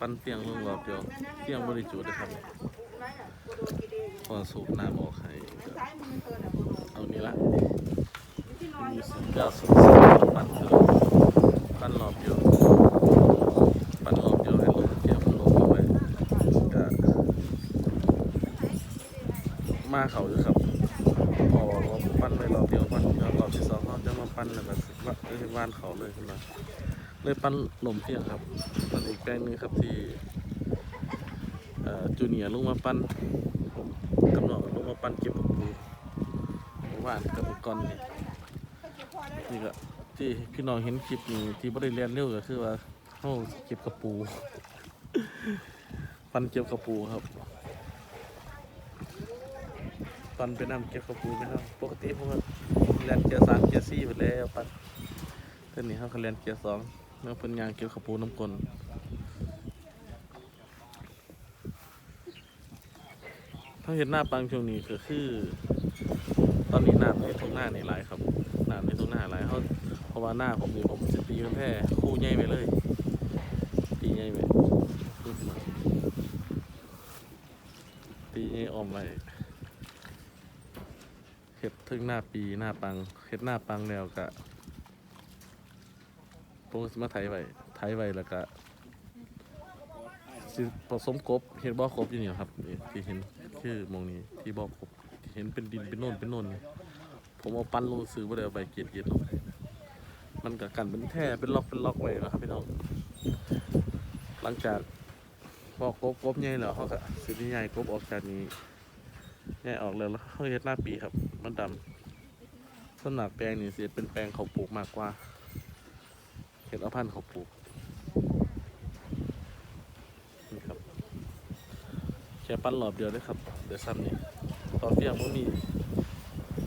ปั้นเตียงลงรอบเดียวเตียงบริจุนะครับพอสูบน้ำออกให้เอานี่ละมีสุดยอดสุดปั้นคือปั้นรอบเดียวปั้นรอบเดียวให้ลงเตียงมันลงเอาไว้ก็มาเขาอยู่ครับพอเราปั้นไปรอบเดียวปั้นแล้วรอบที่สองเราจะมาปั้นแล้วก็ว่าเอ้ยวานเขาเลยขึ้นม เลยปั้นลมเพียงครับปั้นอีกแปลงหนึงครับที่จูเนียร์ลงมาปั้นกำหนดลงมาปั้นเก็บปูว่านกับก้อนนี่นี่ก็ที่พี่น้องเห็นคลิปนี้ที่บริเรียนเร็วก็คือว่าเขาเก็บกระปู ปั้นเก็บกระปูครับตอนไปนำเก็บกระปูไหมครับปกติผมก็เรียนเกียร์สามเกียร์สี่ไปแล้วปัดเท่านี้เขาเรียนเกียร์สอง เมื่อเพิ่นยางเก็บกระปูน้ำกลนถ้าเห็นหน้าปังช่วงนี้ก็คือ ตอนนี้น้ำในทุ่งหน้านี่หลายครับน้ำในทุ่งหน้าหลายเขาเพราะว่าหน้าผมนี่ผมจะตีมันแพร่คู่ใหญ่ไปเลยตีใหญ่ไปตีใหญ่ออมไว้เห็ดทึ่งหน้าปีหน้าปังเห็ดหน้าปังแล้วกะ โปรสิมาไถไว้ไถไว้แล้วก็สิผสมกบเห็ดบ่อกบอยู่นี่ครับนี่ที่เห็นคือหมองนี้ที่บ่อกบที่เห็นเป็นดินเป็นโน่นเป็นโน่นนี่ผมเอาปั้นลงซื้อบ่ได้เอาไปเกียดเกียดหรอกมันกับกันเป็นแท่เป็นล็อกเป็นล็อกไว้นะครับพี่น้องหลังจากบอกบกบใหญ่แล้วเขาก็สิใหญ่กบออกจากนี้แยกออกเลยแล้วเขาเฮ็ดหน้าปีครับ มันดำสนมัครแปลงนี่สิเป็นแปลงเขาปลูกมากกว่า เห็ดเอาพันธุ์เขาวปลูกนี่ครับแค่ปั้นหลอบเดียวได้ครับ เดี๋ยวซ้ำนี่ตอนเที่ยงมันมี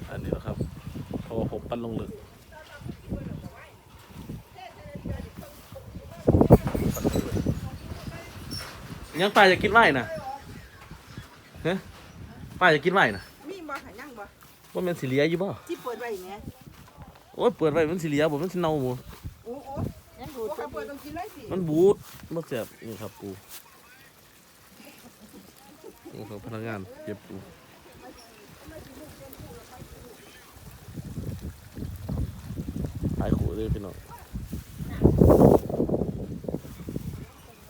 อันนี้นะครับเพราะว่าผมปั้นลงลึกปั้นลงลึกยังปลาจะกินไหวนะเฮ้ป้าจะกินไหวนะมีบ่หายังบ่ว่ามันสิเหลียอยู่บ่ที่เปิดไว้แหมโอ้ยเปิดไว้มันสิเหลียบ่มันสิเน่าบ่โอ้โอ้ ยังดูดเปิดต้องกินเลยสิมันบูดบ่แซ่บนี่ครับปูนี่ครับพนักงานเก็บปูขายขู่เลยพี่น้อง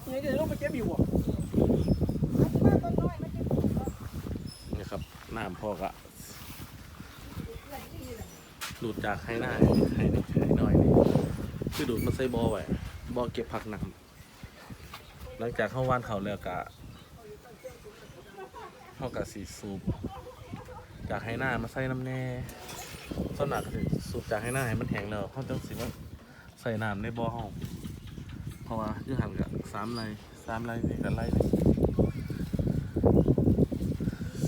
นี่เดี๋ยวลงไปเก็บอยู่บ่นี่ครับน้ำพอกะดูดจากให้หน้าให้หน่อยให้หน่อยนี่ คือดูดมาใส่บ่อไว้บ่อเก็บผักหน้ำหลังจากเข้าว่านเขาแล้วกะเข้ากะสีสูบจากให้หน้ามาใส่น้ำแน่ส่วนหนักสูบจากให้หน้าให้มันแห้งแล้วเขาจังสิว่าใส่น้ำในบ่อห้องเพราะว่าอยู่หันกับสามไรสามไรนี่กับไรนี่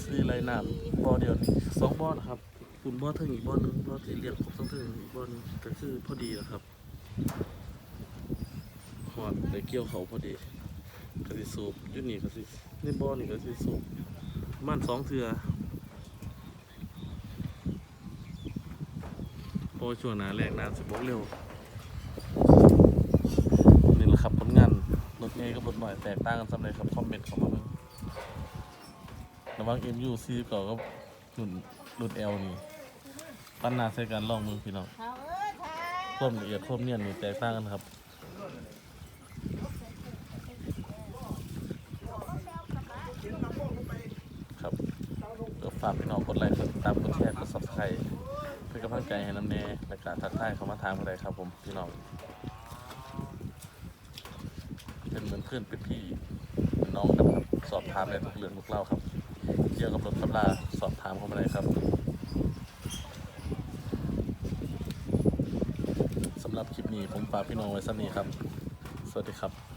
สี่ไรน้ำบ่อเดียวนี่สองบ่อนะครับคุณบ่อถึงอีกบ่อหนึงบ่อที่เรียกครบทั้งถึงอีกบ่อหนึงก็คือพอดีแล้วครับ หอดได้เกี่ยวเขาพอดีก็สิสูบยุ่นี่ก็สิในบ่อนี่ก็สิสูบมันสองเทือพรช่วงหน้าแรงน้ำสิบกเร็ว นี่แหละครับผลงาน รถเมย์กับรถหน่อยแตกต่างกันสำเร็จครับ คอมเมนต์เข้ามาเบิ่งระหว่าง MU ซีก่อนก็รุ่นรุ่น L นี่ ปั้นหนาใส่กันลองมือพี่น้อง ความละเอียดความเนียนนี่แตกต่างกันครับครับก็ฝากพี่น้องกดไลค์กดติดตามกดแชร์กด subscribe เป็นกำลังใจให้น้ำเนและการทักทายเข้ามาทางอะไรครับ ผมพี่น้องเป็นเหมือนเพื่อนเป็นพี่เป็นน้องกันครับสอบถามในทุกเรื่องทุกเล่าครับ เกี่ยวกับรถตำราสอบถามเข้ามาเลยครับสำ หรับคลิปนี้ผมฝากพี่น้องไว้สักนี้ครับ สวัสดีครับ